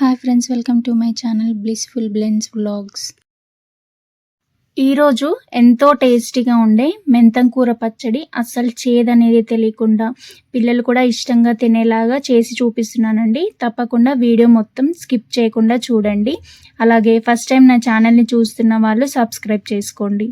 Hi friends welcome to my channel blissful blends vlogs ఈరోజు ఎంతో టేస్టీగా ఉండే మెంతం కూర పచ్చడి అస్సలు చేదనేది తెలియకుండా పిల్లలు కూడా ఇష్టంగా తినేలాగా చేసి చూపిస్తున్నానండి. తప్పకుండా వీడియో మొత్తం స్కిప్ చేయకుండా చూడండి. అలాగే ఫస్ట్ టైం నా ఛానల్ని చూస్తున్న వాళ్ళు సబ్స్క్రైబ్ చేసుకోండి.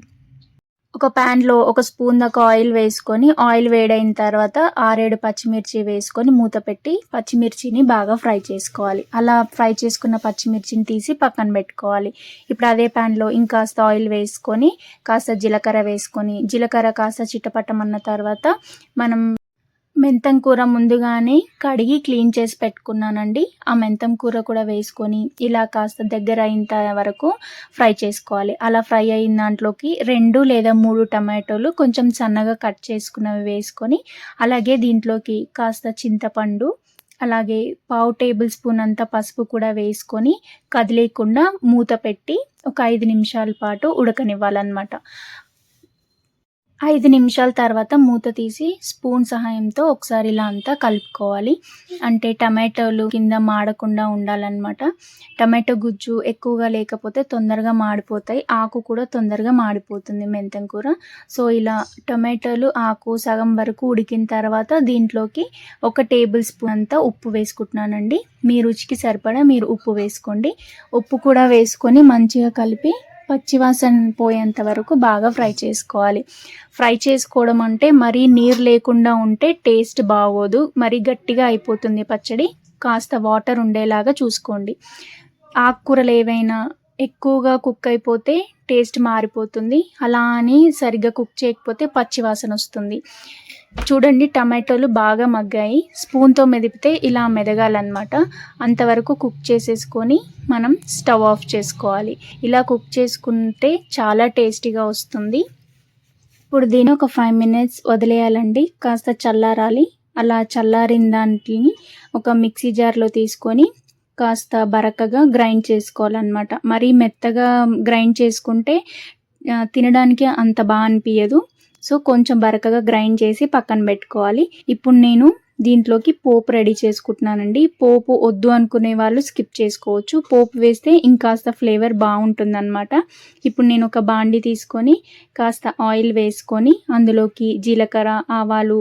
ఒక ప్యాన్లో ఒక స్పూన్ దాకా ఆయిల్ వేసుకొని ఆయిల్ వేడైన తర్వాత ఆరేడు పచ్చిమిర్చి వేసుకొని మూత పెట్టి పచ్చిమిర్చిని బాగా ఫ్రై చేసుకోవాలి. అలా ఫ్రై చేసుకున్న పచ్చిమిర్చిని తీసి పక్కన పెట్టుకోవాలి. ఇప్పుడు అదే ప్యాన్లో ఇంకాస్త ఆయిల్ వేసుకొని కాస్త జీలకర్ర వేసుకొని జీలకర్ర కాస్త చిట్టపట్టమన్న తర్వాత మనం మెంతం కూర ముందుగానే కడిగి క్లీన్ చేసి పెట్టుకున్నానండి. ఆ మెంతం కూర కూడా వేసుకొని ఇలా కాస్త దగ్గర అయినంత వరకు ఫ్రై చేసుకోవాలి. అలా ఫ్రై అయిన దాంట్లోకి రెండు లేదా మూడు టమాటోలు కొంచెం సన్నగా కట్ చేసుకున్నవి వేసుకొని అలాగే దీంట్లోకి కాస్త చింతపండు అలాగే పావు టేబుల్ స్పూన్ అంత పసుపు కూడా వేసుకొని కదిలేకుండా మూత పెట్టి ఒక ఐదు నిమిషాల పాటు ఉడకనివ్వాలన్నమాట. ఐదు నిమిషాల తర్వాత మూత తీసి స్పూన్ సహాయంతో ఒకసారి ఇలా అంతా కలుపుకోవాలి. అంటే టమాటోలు కింద మాడకుండా ఉండాలన్నమాట. టమాటో గుజ్జు ఎక్కువగా లేకపోతే తొందరగా మాడిపోతాయి. ఆకు కూడా తొందరగా మాడిపోతుంది మెంతం కూర. సో ఇలా టమాటోలు ఆకు సగం వరకు ఉడికిన తర్వాత దీంట్లోకి ఒక టేబుల్ స్పూన్ అంతా ఉప్పు వేసుకుంటున్నానండి. మీ రుచికి సరిపడా మీరు ఉప్పు వేసుకోండి. ఉప్పు కూడా వేసుకొని మంచిగా కలిపి పచ్చివాసన పోయేంత వరకు బాగా ఫ్రై చేసుకోవాలి. ఫ్రై చేసుకోవడం అంటే మరీ నీరు లేకుండా ఉంటే టేస్ట్ బాగోదు. మరీ గట్టిగా అయిపోతుంది పచ్చడి. కాస్త వాటర్ ఉండేలాగా చూసుకోండి. ఆకుకూరలు ఏవైనా ఎక్కువగా కుక్ అయిపోతే టేస్ట్ మారిపోతుంది. అలా అని సరిగ్గా కుక్ చేయకపోతే పచ్చివాసన వస్తుంది. చూడండి టమాటోలు బాగా మగ్గాయి. స్పూన్తో మెదిపితే ఇలా మెదగాలన్నమాట. అంతవరకు కుక్ చేసేసుకొని మనం స్టవ్ ఆఫ్ చేసుకోవాలి. ఇలా కుక్ చేసుకుంటే చాలా టేస్టీగా వస్తుంది. ఇప్పుడు దీన్ని ఒక ఫైవ్ మినిట్స్ వదిలేయాలండి. కాస్త చల్లారాలి. అలా చల్లారిన దాంట్ని ఒక మిక్సీ జార్లో తీసుకొని కాస్త బరకగా గ్రైండ్ చేసుకోవాలన్నమాట. మరీ మెత్తగా గ్రైండ్ చేసుకుంటే తినడానికి అంత బాగా అనిపించదు సో కొంచెం బరకగా గ్రైండ్ చేసి పక్కన పెట్టుకోవాలి. ఇప్పుడు నేను దీంట్లోకి పోపు రెడీ చేసుకుంటున్నానండి. పోపు వద్దు అనుకునే వాళ్ళు స్కిప్ చేసుకోవచ్చు. పోపు వేస్తే ఇంకాస్త ఫ్లేవర్ బాగుంటుందన్నమాట. ఇప్పుడు నేను ఒక బాండి తీసుకొని కాస్త ఆయిల్ వేసుకొని అందులోకి జీలకర్ర ఆవాలు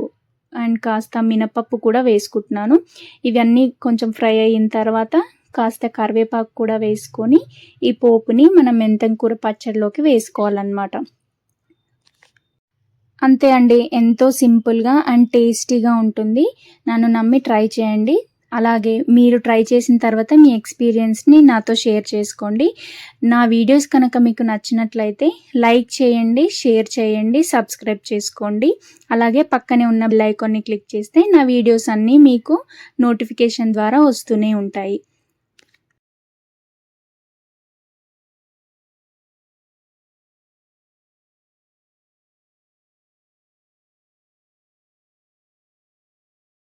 అండ్ కాస్త మినపప్పు కూడా వేసుకుంటున్నాను. ఇవన్నీ కొంచెం ఫ్రై అయిన తర్వాత కాస్త కరివేపాకు కూడా వేసుకొని ఈ పోపుని మనం మెంతం కూర పచ్చడిలోకి వేసుకోవాలన్నమాట. అంతే అండి. ఎంతో సింపుల్గా అండ్ టేస్టీగా ఉంటుంది. నన్ను నమ్మి ట్రై చేయండి. అలాగే మీరు ట్రై చేసిన తర్వాత మీ ఎక్స్పీరియన్స్ని నాతో షేర్ చేసుకోండి. నా వీడియోస్ కనుక మీకు నచ్చినట్లయితే లైక్ చేయండి షేర్ చేయండి సబ్స్క్రైబ్ చేసుకోండి. అలాగే పక్కనే ఉన్న బెల్ ఐకాన్ని క్లిక్ చేస్తే నా వీడియోస్ అన్నీ మీకు నోటిఫికేషన్ ద్వారా వస్తూనే ఉంటాయి.